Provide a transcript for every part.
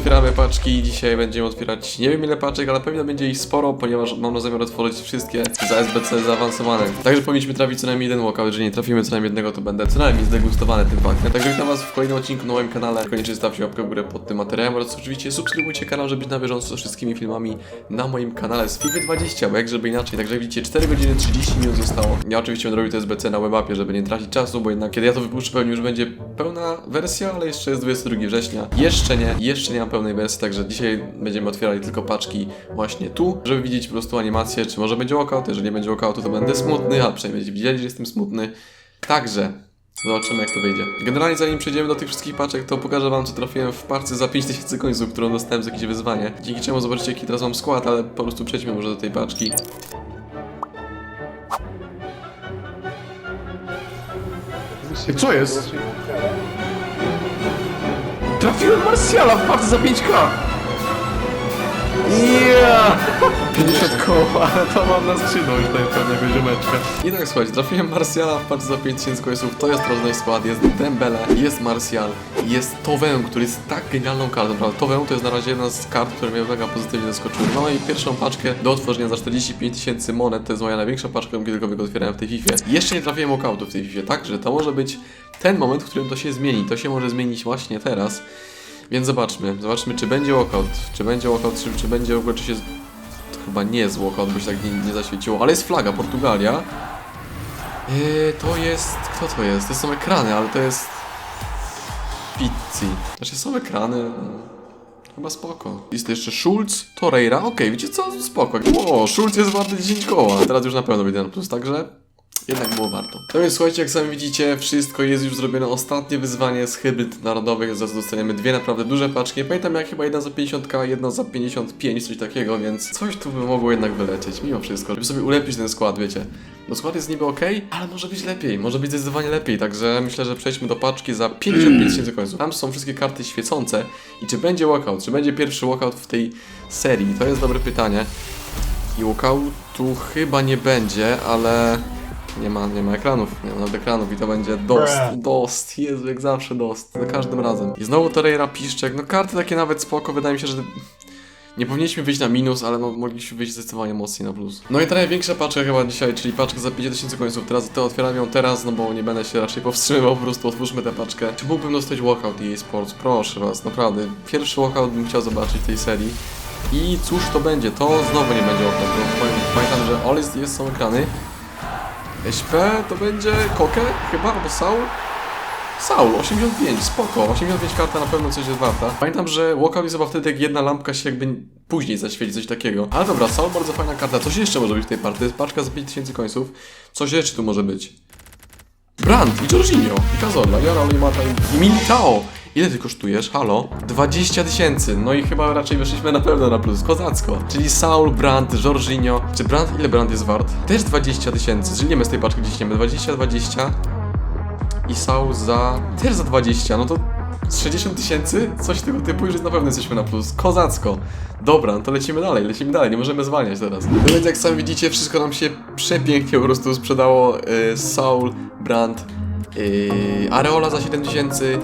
otwieramy paczki. Dzisiaj będziemy otwierać nie wiem ile paczek, ale pewnie będzie ich sporo, ponieważ mam na zamiar otworzyć wszystkie za SBC zaawansowane. Także powinniśmy trafić co najmniej jeden walkout. Jeżeli nie trafimy co najmniej jednego, to będę co najmniej zdegustowany tym faktem. Także witam Was w kolejnym odcinku na moim kanale. Koniecznie stawcie łapkę w górę pod tym materiałem oraz oczywiście subskrybujcie kanał, żeby być na bieżąco ze wszystkimi filmami na moim kanale z FIFA 20, bo jak żeby inaczej. Także jak widzicie 4 godziny 30 minut zostało. Ja oczywiście będę robił to SBC na webapie, żeby nie tracić czasu, bo jednak kiedy ja to wypuszczę pewnie już będzie pełna wersja, ale jeszcze jest 22 września. Jeszcze nie, jeszcze nie mam pełnej wersji, także dzisiaj będziemy otwierali tylko paczki właśnie tu, żeby widzieć po prostu animację, czy może będzie walkout. Jeżeli nie będzie walkoutu, to będę smutny, ale przynajmniej będziecie widzieli, że jestem smutny. Także Zobaczymy jak to wyjdzie. Generalnie zanim przejdziemy do tych wszystkich paczek, to pokażę wam co trafiłem w parce za 5000 końców, którą dostałem za jakieś wyzwanie. Dzięki czemu zobaczycie jaki teraz mam skład, ale po prostu przejdźmy może do tej paczki. Co jest? Trafiłem Marsjala w parce za 5k! Yeah! 50 koła, to mam na skrzydło już tutaj pewnego ziomeczka. I tak słuchajcie, trafiłem Marsjala w parce za 5000 końców, to jest rozny skład, jest Dembele, jest Marsjal, jest Tovem, który jest tak genialną kartą, prawda? Tovem to jest na razie jedna z kart, które mnie mega pozytywnie zaskoczyły. Mamy pierwszą paczkę do otworzenia za 45 tysięcy monet, to jest moja największa paczka, jaką kiedykolwiek otwierałem w tej FIFA. Jeszcze nie trafiłem okautu w tej FIFA, także to może być ten moment, w którym to się zmieni. To się może zmienić właśnie teraz. Więc zobaczmy, zobaczmy czy będzie walkout, czy będzie walkout, czy, czy będzie w ogóle, czy się... To chyba nie jest walkout, bo się tak nie, nie zaświeciło, ale jest flaga, Portugalia. Yy, to jest... kto to jest? To są ekrany, ale to jest... Pizzi. Znaczy są ekrany... mm, Chyba spoko. Jest jeszcze Schulz, Torreira, okej, wiecie co? Spoko. O, Schulz jest warty 10 koła. Teraz już na pewno na plus, także jednak było warto. Więc słuchajcie, jak sami widzicie, wszystko jest już zrobione. Ostatnie wyzwanie z hybryd narodowych, za co dostaniemy dwie naprawdę duże paczki. Pamiętam jak chyba jedna za 50, jedna za 55, coś takiego, więc coś tu by mogło jednak wylecieć, mimo wszystko, żeby sobie ulepić ten skład, wiecie. No skład jest niby ok, ale może być lepiej, może być zdecydowanie lepiej, także myślę, że przejdźmy do paczki za 55 tysięcy końców. Tam są wszystkie karty świecące i czy będzie walkout, czy będzie pierwszy walkout w tej serii, to jest dobre pytanie. I walkoutu chyba nie będzie, ale nie ma, nie ma ekranów, nie ma nawet ekranów i to będzie Dost, Dost, Jezu, jak zawsze Dost, za każdym razem. I znowu Torreira, Piszczek, no karty takie nawet spoko, wydaje mi się, że nie powinniśmy wyjść na minus, ale no, mogliśmy wyjść zdecydowanie mocniej na plus. No i ta największa paczka chyba dzisiaj, czyli paczka za 5000 końców. Teraz to otwieram ją teraz, no bo nie będę się raczej powstrzymywał, po prostu otwórzmy tę paczkę. Czy mógłbym dostać walkout EA Sports? Proszę was, naprawdę. Pierwszy walkout bym chciał zobaczyć w tej serii. I cóż to będzie? To znowu nie będzie walkout, bo pamiętam, że all jest, jest są ekrany. SP to będzie Koke chyba, albo Saul? Saul, 85, spoko, 85 karta na pewno coś jest warta. Pamiętam, że walkout jest chyba wtedy, jak jedna lampka się jakby później zaświeci, coś takiego. Ale dobra, Saul bardzo fajna karta. Coś jeszcze może być w tej partii? Paczka za 5000 końców. Coś jeszcze tu może być? Brand i Jorginho, i Cazorla, i Arol, i Mata, i Militao. Ile ty kosztujesz? Halo? 20 tysięcy. No i chyba raczej weszliśmy na pewno na plus. Kozacko. Czyli Saul, Brand, Jorginho. Czy Brand, ile Brand jest wart? Też 20 tysięcy. Czyli nie my z tej paczki ciśniemy. 20, 20. I Saul za... też za 20. No to z 60 tysięcy? Coś tego typu, już na pewno jesteśmy na plus. Kozacko. Dobra, no to lecimy dalej, lecimy dalej, nie możemy zwalniać teraz. No więc jak sami widzicie, wszystko nam się przepięknie po prostu sprzedało. Yy, Saul, Brand, yy, Areola za 7 tysięcy,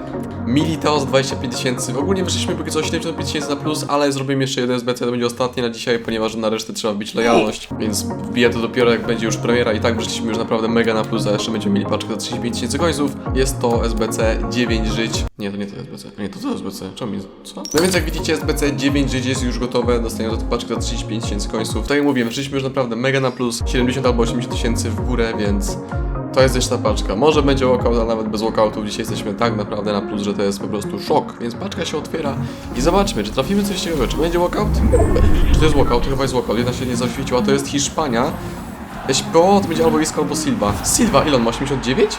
Militao za 25 tysięcy. Ogólnie wyszliśmy póki co 75 tysięcy na plus, ale zrobimy jeszcze jeden SBC, to będzie ostatni na dzisiaj, ponieważ na resztę trzeba bić lojalność, więc wbiję to dopiero jak będzie już premiera i tak wyszliśmy już naprawdę mega na plus, a jeszcze będziemy mieli paczkę za 35 tysięcy końców. Jest to SBC 9 żyć. Nie, to nie to SBC. Nie, to to SBC. Czemu mi... Co? No więc jak widzicie SBC 9 żyć jest już gotowe, dostaniemy za tę paczkę za 35 tysięcy końców. Tak jak mówiłem, wyszliśmy już naprawdę mega na plus, 70 albo 80 tysięcy w górę, więc to jest jeszcze ta paczka. Może będzie walkout, ale nawet bez walkoutów dzisiaj jesteśmy tak naprawdę na plus, że to jest po prostu szok. Więc paczka się otwiera i zobaczmy, czy trafimy coś ciekawego. Czy będzie walkout? Czy to jest walkout? Chyba jest walkout. Jedna się nie zaświeciła, to jest Hiszpania. SPO to będzie albo Isco, albo Silva. Silva, ile on ma? 89?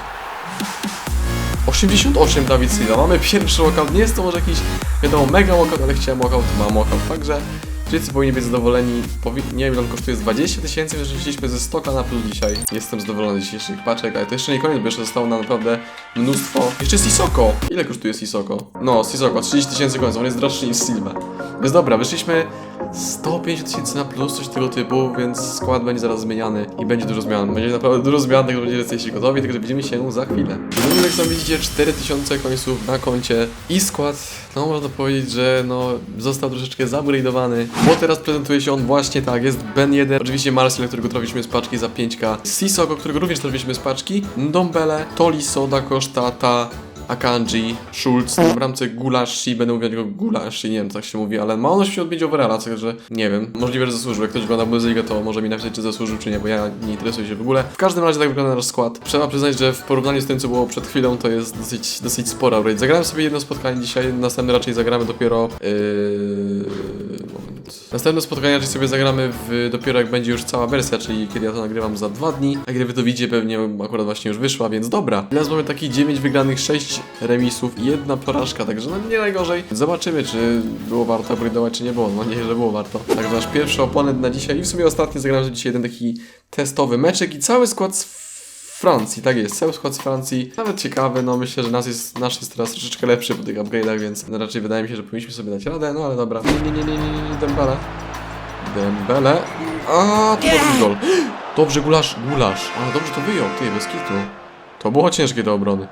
88 Dawid Silva. Mamy pierwszy walkout. Nie jest to może jakiś, wiadomo, mega walkout, ale chciałem walkout, mam walkout. Także Wszyscy powinni być zadowoleni. Powi nie wiem, ile on kosztuje z 20 tysięcy, rzeczywiście ze 100 na plus dzisiaj. Jestem zadowolony z dzisiejszych paczek, ale to jeszcze nie koniec, bo jeszcze zostało nam naprawdę mnóstwo. Jeszcze Sisoko! Ile kosztuje Sisoko? No, Sisoko, 30 tysięcy końców, on jest droższy niż Silva. Więc dobra, wyszliśmy 150 tysięcy na plus, coś tego typu, więc skład będzie zaraz zmieniany i będzie dużo zmian. Będzie naprawdę dużo zmian, także będziecie jesteście gotowi, także widzimy się za chwilę. No, jak sam widzicie, 4000 końców na koncie i skład, no można powiedzieć, że no został troszeczkę upgrade'owany, bo teraz prezentuje się on właśnie tak, jest Ben 1, oczywiście Marcel, którego trafiliśmy z paczki za 5k, Sisoko, którego również trafiliśmy z paczki, Ndombele, Toliso, Da Costa, Ta, Akanji, Schulz, na bramce Gulashi, będę mówić go Gulashi, nie wiem co tak się mówi, ale ma on się odbić overalla, także nie wiem, możliwe, że zasłużył. Jak ktoś ogląda Bundesligę, to może mi napisać, czy zasłużył, czy nie, bo ja nie interesuję się w ogóle. W każdym razie tak wygląda nasz skład. Trzeba przyznać, że w porównaniu z tym, co było przed chwilą, to jest dosyć, dosyć spora upgrade. Zagrałem sobie jedno spotkanie dzisiaj, następne raczej zagramy dopiero... Yy... Następne spotkanie raczej sobie zagramy w, dopiero jak będzie już cała wersja, czyli kiedy ja to nagrywam za dwa dni, a gdy wy to widzicie, pewnie akurat właśnie już wyszła, więc dobra. Teraz mamy taki 9 wygranych, 6 remisów i jedna porażka, także no nie najgorzej. Zobaczymy, czy było warto upgrade'ować, czy nie było. No nie, że było warto. Także nasz pierwszy oponent na dzisiaj i w sumie ostatni zagrałem dzisiaj jeden taki testowy meczek i cały skład z Francji, tak jest, cały skład z Francji. Nawet ciekawy, no myślę, że nas jest, nasz jest teraz troszeczkę lepszy po tych upgrade'ach, więc raczej wydaje mi się, że powinniśmy sobie dać radę, no ale dobra. Nie, nie, nie, nie, nie, nie, nie Dembele. Dembele. A, to dobry gol. Dobrze, gulasz, gulasz. Ale dobrze to wyjął, ty, bez kitu. To było ciężkie do obrony.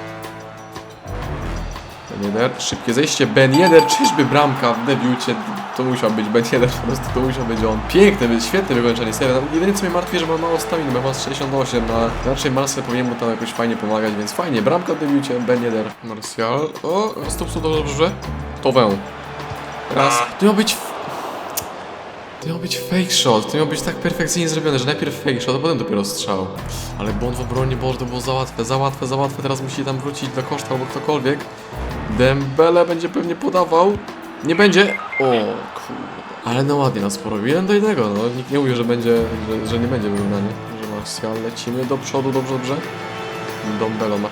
Ben Yedder, szybkie zejście, Ben Yedder, czyżby bramka w debiucie, to musiał być Ben Yedder, po prostu to musiał być on. Piękne, świetne wykończenie, serio, no, jedynie co mnie martwi, że ma mało staminy, bo ma z 68, no ale raczej Marcel powinien mu tam jakoś fajnie pomagać, więc fajnie, bramka w debiucie, Ben Yedder, Martial, o, stop, stop, dobrze, dobrze, to wę. Raz, to miał być... To miał być fake shot, to miał być tak perfekcyjnie zrobione, że najpierw fake shot, a potem dopiero strzał. Ale błąd w obronie, Boże, to było za łatwe, za łatwe, za łatwe, teraz musi tam wrócić dla koszta albo ktokolwiek. Dembele będzie pewnie podawał. Nie będzie. O kurde. Ale no ładnie nas porobił. Jeden do jednego, no. Nikt nie mówił, że będzie, że, że nie będzie wyrównanie. Że Martial, lecimy do przodu, dobrze, dobrze. Dembele ma...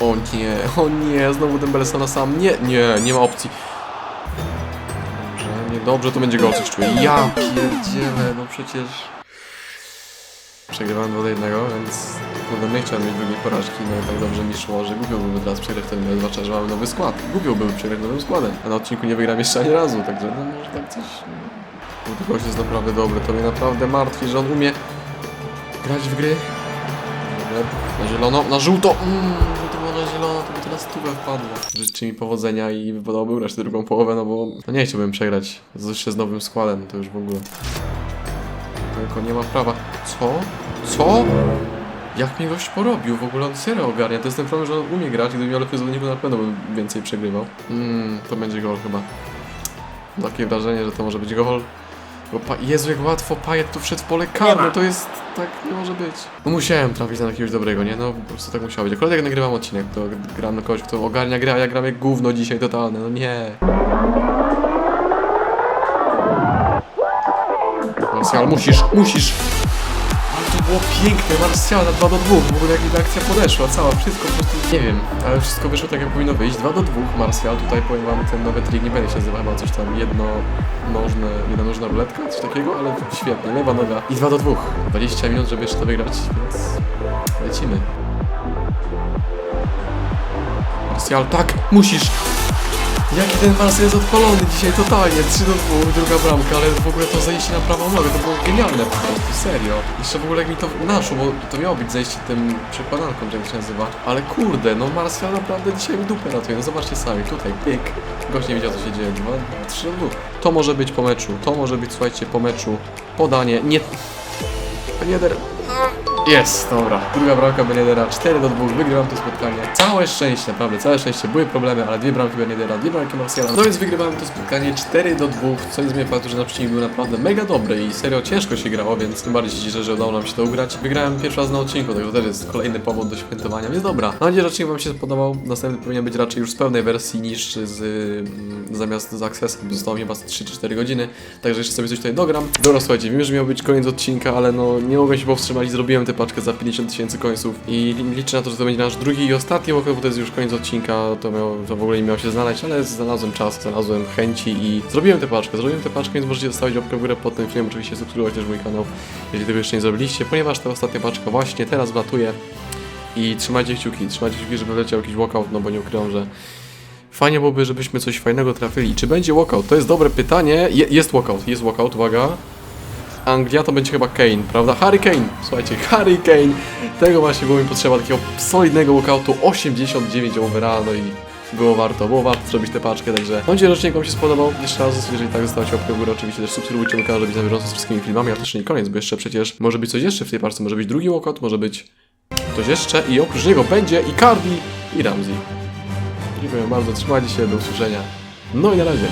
O nie, o nie, znowu Dembele sam sam. Nie, nie, nie ma opcji. Dobrze, niedobrze, to będzie gol, coś czuję. Ja pierdzielę, no przecież... Przegrywałem 2 do 1, więc kurde, nie chciałem mieć drugiej porażki, no tak dobrze mi szło, że głupio byłby teraz przegrać ten mecz, zwłaszcza, że mamy nowy skład. Głupio byłby przegrać nowym składem, a na odcinku nie wygram jeszcze ani razu, także no może tak coś... No, ten gość jest naprawdę dobry, to mnie naprawdę martwi, że on umie grać w gry. Na zielono, na żółto! Mmm, to było na zielono, to by teraz stówę wpadło. Życzę mi powodzenia i wypadałoby ugrać tę drugą połowę, no bo no nie chciałbym przegrać jeszcze z nowym składem, to już w ogóle. Tylko nie ma prawa. Co? Co? Jak mnie gość porobił? W ogóle on serio ogarnia. To jest ten problem, że on umie grać. Gdyby miał lepszy zawodników, na pewno bym więcej przegrywał. Mmm, to będzie gol chyba. Takie wrażenie, że to może być gol. Bo pa Jezu, jak łatwo Pajet tu wszedł w pole karne, to jest... tak nie może być. No musiałem trafić na jakiegoś dobrego, nie? No po prostu tak musiało być. Akurat jak nagrywam odcinek, to gram na kogoś, kto ogarnia grę, a ja gram jak gówno dzisiaj totalne, no nie. Musisz, musisz! Było piękne, Martial na 2 do 2, w ogóle jak akcja podeszła, cała, wszystko po prostu, nie wiem, ale wszystko wyszło tak jak powinno wyjść, 2 do 2, Martial, tutaj powiem wam, ten nowy trik, nie będzie się nazywał chyba coś tam, jednonożne, jednonożna ruletka, coś takiego, ale świetnie, lewa noga i 2 do 2, 20 minut, żeby jeszcze to wygrać, więc lecimy. Martial, tak, musisz! Jaki ten Marcel jest odpalony dzisiaj totalnie, 3 do 2, druga bramka, ale w ogóle to zejście na prawą nogę, to było genialne po prostu, serio. Jeszcze w ogóle jak mi to naszło, bo to miało być zejście tym przekładanką, jak się nazywa. Ale kurde, no Marcel naprawdę dzisiaj mi dupę ratuje, no zobaczcie sami, tutaj, pyk. Gość nie wiedział co się dzieje, 2, 3 do 2. To może być po meczu, to może być, słuchajcie, po meczu. Podanie, nie... Benieder. Jest, dobra. Druga bramka Beniedera, 4 do 2, wygrywam to spotkanie. Całe szczęście, naprawdę, całe szczęście. Były problemy, ale dwie bramki Beniedera, dwie bramki Marciala. No więc wygrywałem to spotkanie 4 do 2, co nie zmienia faktu, że nasz przeciwnik był naprawdę mega dobry i serio ciężko się grało, więc tym bardziej się cieszę, że udało nam się to ugrać. Wygrałem pierwszy raz na odcinku, także też jest kolejny powód do świętowania, więc dobra. Mam nadzieję, że odcinek wam się podobał. Następny powinien być raczej już z pełnej wersji niż z mm, zamiast z Accessem, bo zostało mi chyba z 3 czy 4 godziny, także jeszcze sobie coś tutaj dogram. Dobra, słuchajcie, wiem, że miał być koniec odcinka, ale no nie mogłem się powstrzymać i zrobiłem tę paczkę za 50 tysięcy końców i liczę na to, że to będzie nasz drugi i ostatni okres, bo to jest już koniec odcinka, to, miał, to w ogóle nie miało się znaleźć, ale znalazłem czas, znalazłem chęci i zrobiłem tę paczkę, zrobiłem tę paczkę, więc możecie zostawić łapkę w górę pod tym filmem, oczywiście subskrybować też mój kanał, jeżeli tego jeszcze nie zrobiliście, ponieważ ta ostatnia paczka właśnie teraz wlatuje i trzymajcie kciuki, trzymajcie kciuki, żeby leciał jakiś walkout, no bo nie ukrywam, że Fajnie byłoby, żebyśmy coś fajnego trafili. Czy będzie walkout? To jest dobre pytanie. Je, jest walkout, jest walkout, uwaga. Anglia to będzie chyba Kane, prawda? Harry Kane, słuchajcie, Harry Kane. Tego właśnie było mi potrzeba, takiego solidnego walkoutu, 89 overall, no i było warto, było warto zrobić tę paczkę, także mam nadzieję, że odcinek Wam się spodobał. Jeszcze raz, jeżeli tak, zostawcie łapkę w górę, oczywiście też subskrybujcie mój kanał, żeby być na z wszystkimi filmami, a to jeszcze nie koniec, bo jeszcze przecież może być coś jeszcze w tej parce, może być drugi walkout, może być coś jeszcze i oprócz niego będzie i Cardi i Ramsey. Dziękuję bardzo, trzymajcie się, do usłyszenia. No i na razie.